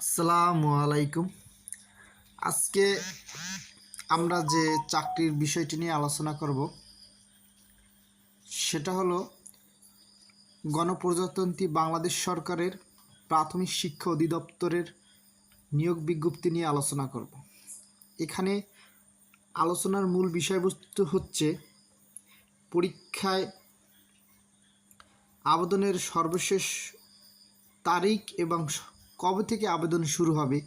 আসসালামু আলাইকুম। আজকে আমরা যে চাকরির বিষয়টি নিয়ে আলোচনা করব, সেটা হলো গণপ্রজাতন্ত্রী বাংলাদেশ সরকারের প্রাথমিক শিক্ষা অধিদপ্তরের নিয়োগ বিজ্ঞপ্তি নিয়ে আলোচনা করব। এখানে আলোচনার মূল বিষয়বস্তু হচ্ছে পরীক্ষায় আবেদনের সর্বশেষ তারিখ এবং কবে থেকে আবেদন শুরু হবে?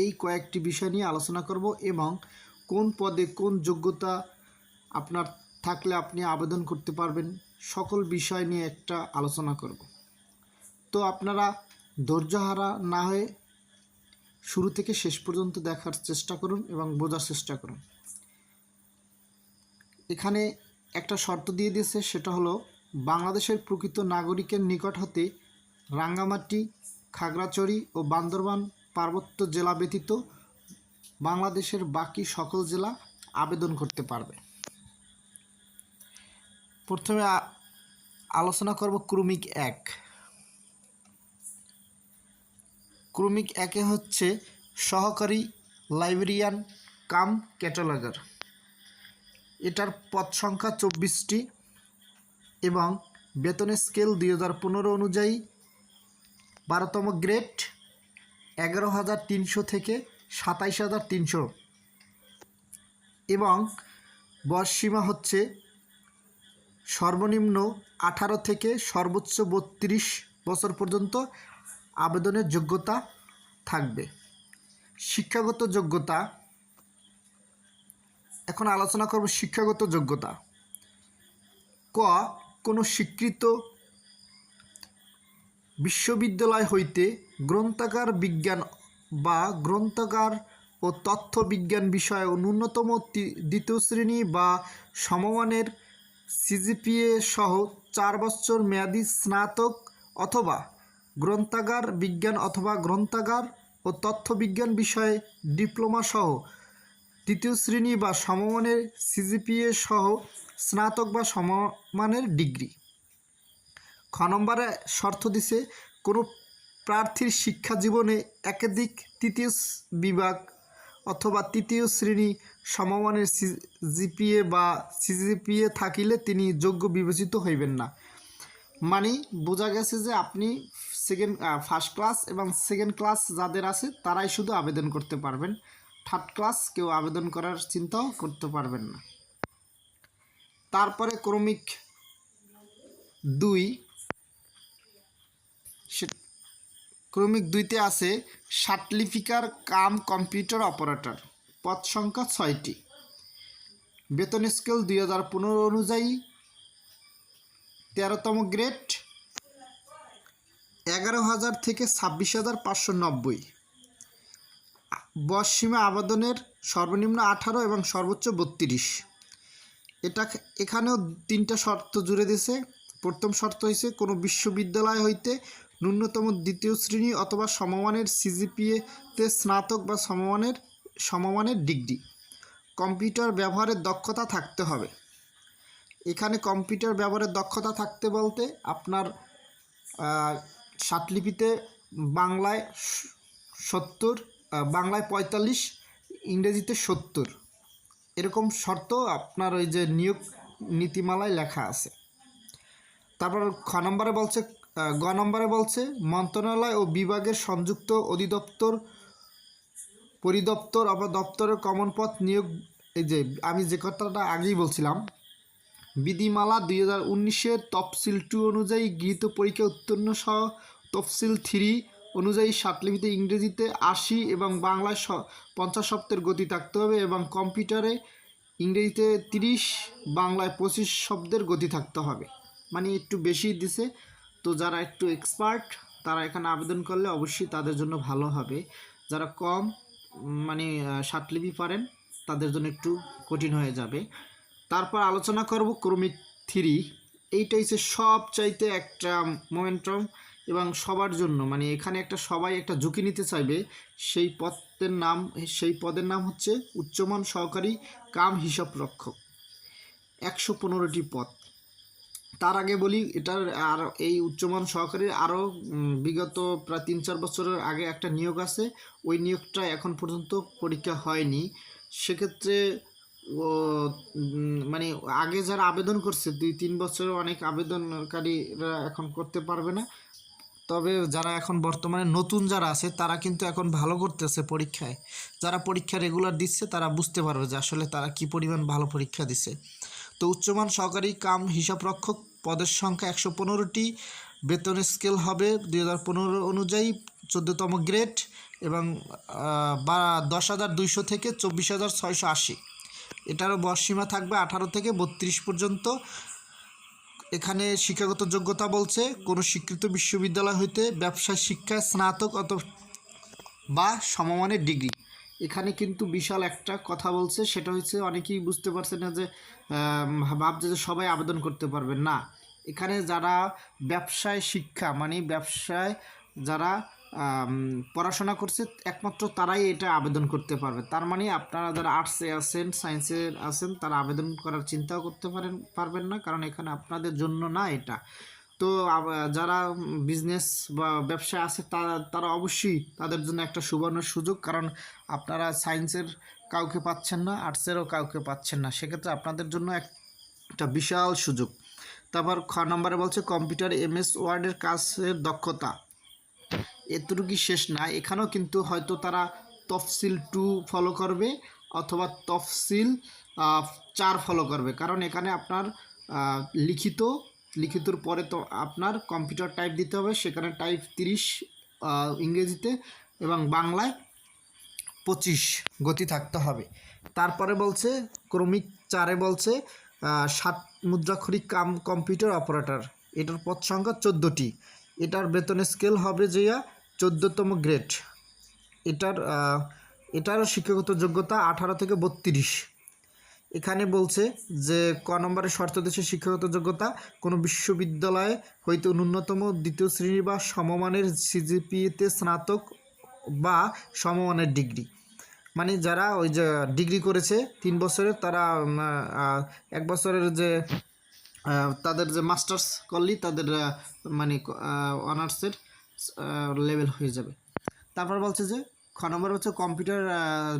এই কয়েকটি বিষয় নিয়ে আলোচনা করব এবং কোন পদে কোন যোগ্যতা আপনার থাকলে আপনি আবেদন করতে পারবেন, সকল বিষয় নিয়ে একটা আলোচনা করব। তো আপনারা ধৈর্যহারা না হয়ে শুরু থেকে শেষ পর্যন্ত দেখার চেষ্টা করুন এবং বোঝার চেষ্টা করুন। এখানে একটা শর্ত দিয়ে দিয়েছে, সেটা হলো বাংলাদেশের প্রকৃত নাগরিকের নিকট হতে রাঙ্গামাটি খাগড়াছড়ি ও বান্দরবান পার্বত্য জেলা ব্যতীত বাংলাদেশের বাকি সকল জেলা আবেদন করতে পারবে। প্রথমে আলোচনা করব ক্রমিক এক। ক্রমিক একে হচ্ছে সহকারী লাইব্রেরিয়ান কাম ক্যাটালগার। এটার পদ সংখ্যা চব্বিশটি এবং বেতনের স্কেল দুই হাজার পনেরো অনুযায়ী বারোতম গ্রেড, এগারো হাজার তিনশো থেকে সাতাইশ হাজার তিনশো। এবং বয়স সীমা হচ্ছে সর্বনিম্ন আঠারো থেকে সর্বোচ্চ বত্রিশ বছর পর্যন্ত আবেদনের যোগ্যতা থাকবে। শিক্ষাগত যোগ্যতা, এখন আলোচনা করব শিক্ষাগত যোগ্যতা। ক, কোনো স্বীকৃত বিশ্ববিদ্যালয় হইতে গ্রন্থাগার বিজ্ঞান বা গ্রন্থাগার ও তথ্য বিজ্ঞান বিষয়ে ন্যূনতম দ্বিতীয় শ্রেণি বা সমমানের সিজিপিএ সহ চার বছর মেয়াদী স্নাতক অথবা গ্রন্থাগার বিজ্ঞান অথবা গ্রন্থাগার ও তথ্য বিজ্ঞান বিষয়ে ডিপ্লোমা সহ তৃতীয় শ্রেণি বা সমমানের সিজিপিএ সহ স্নাতক বা সমমানের ডিগ্রি। খ নম্বরে শর্ত দিছে, কোনো প্রার্থীর শিক্ষা জীবনে একাধিক তৃতীয় বিভাগ অথবা তৃতীয় শ্রেণি সমমানের জিপিএ বা সিজিপিএ থাকিলে তিনি যোগ্য বিবেচিত হইবেন না। মানে বোঝা গেছে যে আপনি সেকেন্ড ফার্স্ট ক্লাস এবং সেকেন্ড ক্লাস যাদের আছে, তারাই শুধু আবেদন করতে পারবেন। থার্ড ক্লাস কেউ আবেদন করার চিন্তাও করতে পারবেন না। তারপরে ক্রমিক দুই ক্রমিক দুইতে আছে সার্টিফিকার কাম কম্পিউটার অপারেটর, পদ সংখ্যা ছয়টি। বেতন স্কেল দুই হাজার পনেরো অনুযায়ী তেরোতম গ্রেড, এগারো হাজার থেকে ছাব্বিশ হাজার পাঁচশো নব্বই। বয়স সীমা আবেদনের সর্বনিম্ন আঠারো এবং সর্বোচ্চ বত্রিশ। এটা এখানেও তিনটা শর্ত জুড়ে দিয়েছে। প্রথম শর্ত হয়েছে কোনো বিশ্ববিদ্যালয় হইতে ন্যূনতম দ্বিতীয় শ্রেণি অথবা সমমানের সিজিপিএতে স্নাতক বা সমমানের সমমানের ডিগ্রি। কম্পিউটার ব্যবহারের দক্ষতা থাকতে হবে। এখানে কম্পিউটার ব্যবহারের দক্ষতা থাকতে বলতে আপনার সাতলিপিতে বাংলায় সত্তর বাংলায় পঁয়তাল্লিশ, ইংরেজিতে সত্তর। এরকম শর্ত আপনার ওই যে নিয়োগ নীতিমালায় লেখা আছে। তারপর খ নম্বরে বলছে গ নম্বরে বলছে, মন্ত্রণালয় ও বিভাগের সংযুক্ত অধিদপ্তর, পরিদপ্তর অথবা দপ্তরের কমন পথ নিয়োগ, এই যে আমি যে কথাটা আগেই বলছিলাম, বিধিমালা দুই হাজার উনিশের তফসিল টু অনুযায়ী গৃহীত পরীক্ষা উত্তীর্ণ সহ তফসিল থ্রি অনুযায়ী সাতলিপিতে ইংরেজিতে আশি এবং বাংলায় পঞ্চাশ শব্দের গতি থাকতে হবে এবং কম্পিউটারে ইংরেজিতে তিরিশ, বাংলায় পঁচিশ শব্দের গতি থাকতে হবে। মানে একটু বেশি দিছে। তো যারা একটু এক্সপার্ট তারা এখানে আবেদন করলে অবশ্যই তাদের জন্য ভালো হবে। যারা কম মানে আহ, সাতলিপি পারেন তাদের জন্য একটু কঠিন হয়ে যাবে। তারপর আলোচনা করব ক্রমিক থ্রি এইটা হচ্ছে সব চাইতে একটা মোমেন্টাম এবং সবার জন্য। মানে এখানে একটা সবাই একটা ঝুঁকি নিতে চাইবে। সেই পদের নাম সেই পদের নাম হচ্ছে উচ্চমান সহকারী কাম হিসাব রক্ষক একশো পনেরোটি পদ। তার আগে বলি, এটার আর এই উচ্চমান সহকারী আরও বিগত প্রায় তিন চার বছরের আগে একটা নিয়োগ আছে। ওই নিয়োগটা এখন পর্যন্ত পরীক্ষা হয়নি। সেক্ষেত্রে মানে আগে যারা আবেদন করছে, দুই তিন বছরে অনেক আবেদনকারীরা এখন করতে পারবে না। তবে যারা এখন বর্তমানে নতুন যারা আছে, তারা কিন্তু এখন ভালো করতেছে পরীক্ষায়। যারা পরীক্ষা রেগুলার দিচ্ছে, তারা বুঝতে পারবে যে আসলে তারা কি পরিমাণ ভালো পরীক্ষা দিচ্ছে তো উচ্চমান সহকারী কাম হিসাবরক্ষক পদের সংখ্যা একশো পনেরোটি বেতনের স্কেল হবে দুই হাজার পনেরো অনুযায়ী চোদ্দোতম গ্রেড এবং বা দশ হাজার দুইশো থেকে চব্বিশ হাজার ছয়শো আশি। এটারও বয়সসীমা থাকবে আঠারো থেকে বত্রিশ পর্যন্ত। এখানে শিক্ষাগত যোগ্যতা বলছে, কোনো স্বীকৃত বিশ্ববিদ্যালয় হইতে ব্যবসায় শিক্ষায় স্নাতক অত বা সমমানের ডিগ্রি। এখানে কিন্তু বিশাল একটা কথা বলছে, সেটা হচ্ছে অনেকেই বুঝতে পারছে না যে ভাবছে যে সবাই আবেদন করতে পারবে। না, এখানে যারা ব্যবসায় শিক্ষা মানে ব্যবসায় যারা পড়াশোনা করছে, একমাত্র তারাই এটা আবেদন করতে পারবে। তার মানে আপনারা যারা আর্টসে আছেন সায়েন্সে আছেন, তারা আবেদন করার চিন্তাও করতে পারেন, পারবেন না, কারণ এখানে আপনাদের জন্য না এটা। তো যারা বিজনেস বা ব্যবসায় আছে তারা তারা অবশ্যই তাদের জন্য একটা সুবর্ণ সুযোগ। কারণ আপনারা সায়েন্সের কাউকে পাচ্ছেন না আর্টসেরও কাউকে পাচ্ছেন না। সেক্ষেত্রে আপনাদের জন্য একটা বিশাল সুযোগ। তারপর খ নম্বরে বলছে কম্পিউটার এমএস ওয়ার্ডের কাজের দক্ষতা। এতটুকু শেষ না। এখানেও কিন্তু হয়তো তারা তফসিল টু ফলো করবে অথবা তফসিল চার ফলো করবে। কারণ এখানে আপনার লিখিত লিখিতর পরে তো আপনার কম্পিউটার টাইপ দিতে হবে সেখানে টাইপ তিরিশ ইংরেজিতে এবং বাংলায় পঁচিশ গতি থাকতে হবে। তারপরে বলছে ক্রমিক চারে বলছে সাত মুদ্রাক্ষরিক কাম কম্পিউটার অপারেটর এটার পদ সংখ্যা চোদ্দোটি। এটার বেতনের স্কেল হবে যে চোদ্দোতম গ্রেড এটার আহ, এটারও শিক্ষাগত যোগ্যতা আঠারো থেকে বত্রিশ। এখানে বলছে যে, ক নম্বরের শর্ত দেশে শিক্ষাগত যোগ্যতা। কোনো বিশ্ববিদ্যালয়ে হইতে ন্যূনতম দ্বিতীয় শ্রেণি বা সমমানের সিজিপিএতে স্নাতক বা সমমানের ডিগ্রি। মানে যারা ওই যে ডিগ্রি করেছে, তিন বছরের, তারা এক বছরের যে তাদের যে মাস্টার্স করলেই তাদের মানে অনার্সের লেভেল হয়ে যাবে। তারপর বলছে যে, খ নম্বর হচ্ছে কম্পিউটার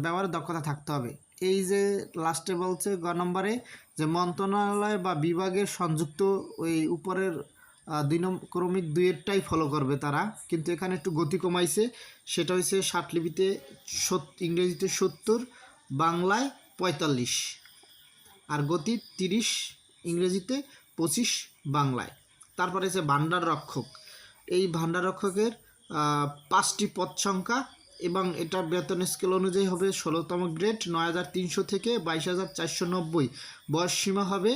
ব্যবহারের দক্ষতা থাকতে হবে। এই যে লাস্টে বলছে গ নম্বরে যে মন্ত্রণালয় বা বিভাগের সংযুক্ত ওই উপরের দুই নম্বর ক্রমিক দুইয়েরটাই ফলো করবে তারা। কিন্তু এখানে একটু গতি কমাইছে। সেটা হচ্ছে ষাটলিপিতে ইংরেজিতে সত্তর, বাংলায় পঁয়তাল্লিশ। আর গতি তিরিশ, ইংরেজিতে পঁচিশ, বাংলায়। তারপরে হচ্ছে ভাণ্ডার রক্ষক। এই ভাণ্ডার রক্ষকের পাঁচটি পদ সংখ্যা এবং এটা বেতন স্কেল অনুযায়ী হবে ষোলোতম গ্রেড নয় হাজার তিনশো থেকে বাইশ হাজার চারশো নব্বই। বয়স সীমা হবে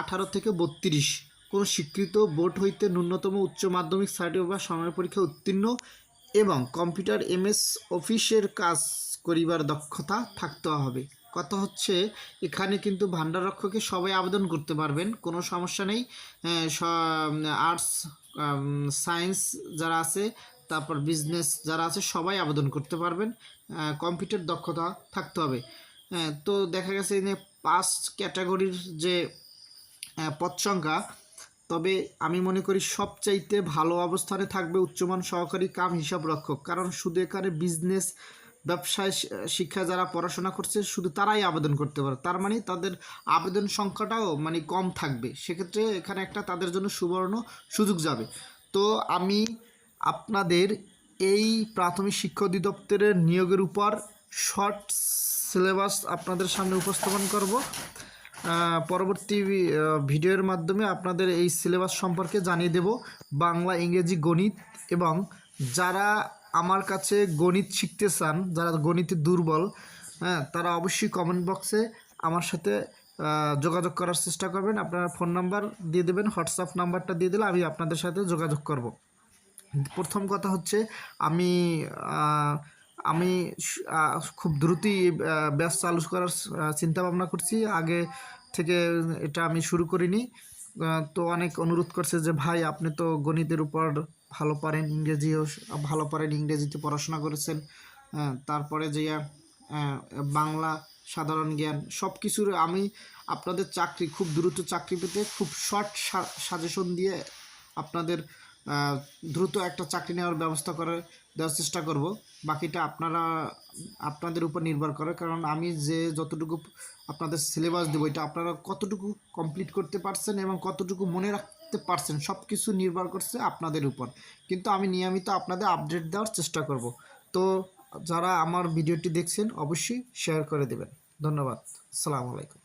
আঠারো থেকে বত্রিশ। কোনো স্বীকৃত বোর্ড হইতে ন্যূনতম উচ্চ মাধ্যমিক সার্টিফিকেট বা সময় পরীক্ষা উত্তীর্ণ এবং কম্পিউটার এমএস অফিসের কাজ করিবার দক্ষতা থাকতে হবে। কথা হচ্ছে, এখানে কিন্তু ভাণ্ডারক্ষকে সবাই আবেদন করতে পারবেন, কোনো সমস্যা নেই। আর্টস সায়েন্স যারা আছে তারপর বিজনেস যারা আছে সবাই আবেদন করতে পারবেন। কম্পিউটার দক্ষতা থাকতে হবে। তো দেখা গেছে যে পাঁচ ক্যাটাগরির যে পদ সংখ্যা, তবে আমি মনে করি সবচাইতে ভালো অবস্থানে থাকবে উচ্চমান সহকারী কাম হিসাব রক্ষক। কারণ শুধু এখানে বিজনেস ব্যবসায় শিক্ষা যারা পড়াশোনা করছে, শুধু তারাই আবেদন করতে পারে। তার মানে তাদের আবেদন সংখ্যাটাও মানে কম থাকবে। সেক্ষেত্রে এখানে একটা তাদের জন্য সুবর্ণ সুযোগ যাবে। তো আমি আপনাদের এই প্রাথমিক শিক্ষা অধিদপ্তরের নিয়োগের উপর শর্ট সিলেবাস আপনাদের সামনে উপস্থাপন করব। পরবর্তী ভিডিওর মাধ্যমে আপনাদের এই সিলেবাস সম্পর্কে জানিয়ে দেব। বাংলা, ইংরেজি, গণিত এবং যারা আমার কাছে গণিত শিখতে চান, যারা গণিতে দুর্বল হ্যাঁ তারা অবশ্যই কমেন্ট বক্সে আমার সাথে যোগাযোগ করার চেষ্টা করবেন। আপনার ফোন নাম্বার দিয়ে দেবেন হোয়াটসঅ্যাপ নাম্বারটা দিয়ে দিলে আমি আপনাদের সাথে যোগাযোগ করব। প্রথম কথা হচ্ছে আমি আমি খুব দ্রুতই ব্যাচ চালু করার চিন্তা ভাবনা করছি। আগে থেকে এটা আমি শুরু করিনি। তো অনেক অনুরোধ করছে যে ভাই আপনি তো গণিতের উপর ভালো পারেন ইংরেজিও ভালো পারেন ইংরেজিতে পড়াশোনা করেছেন। আহ, তারপরে যে বাংলা সাধারণ জ্ঞান সব কিছুর আমি আপনাদের চাকরি খুব দ্রুত চাকরি পেতে খুব শর্ট সাজেশন দিয়ে আপনাদের দ্রুত একটা চাকরি নেওয়ার ব্যবস্থা করে দেওয়ার চেষ্টা করব। বাকিটা আপনারা, আপনাদের উপর নির্ভর করে। কারণ আমি যে যতটুকু আপনাদের সিলেবাস দেবো, এটা আপনারা কতটুকু কমপ্লিট করতে পারছেন এবং কতটুকু মনে রাখতে পারছেন সব কিছু নির্ভর করছে আপনাদের উপর। কিন্তু আমি নিয়মিত আপনাদের আপডেট দেওয়ার চেষ্টা করব। তো যারা আমার ভিডিওটি দেখছেন, অবশ্যই শেয়ার করে দেবেন। ধন্যবাদ। আসসালামু আলাইকুম।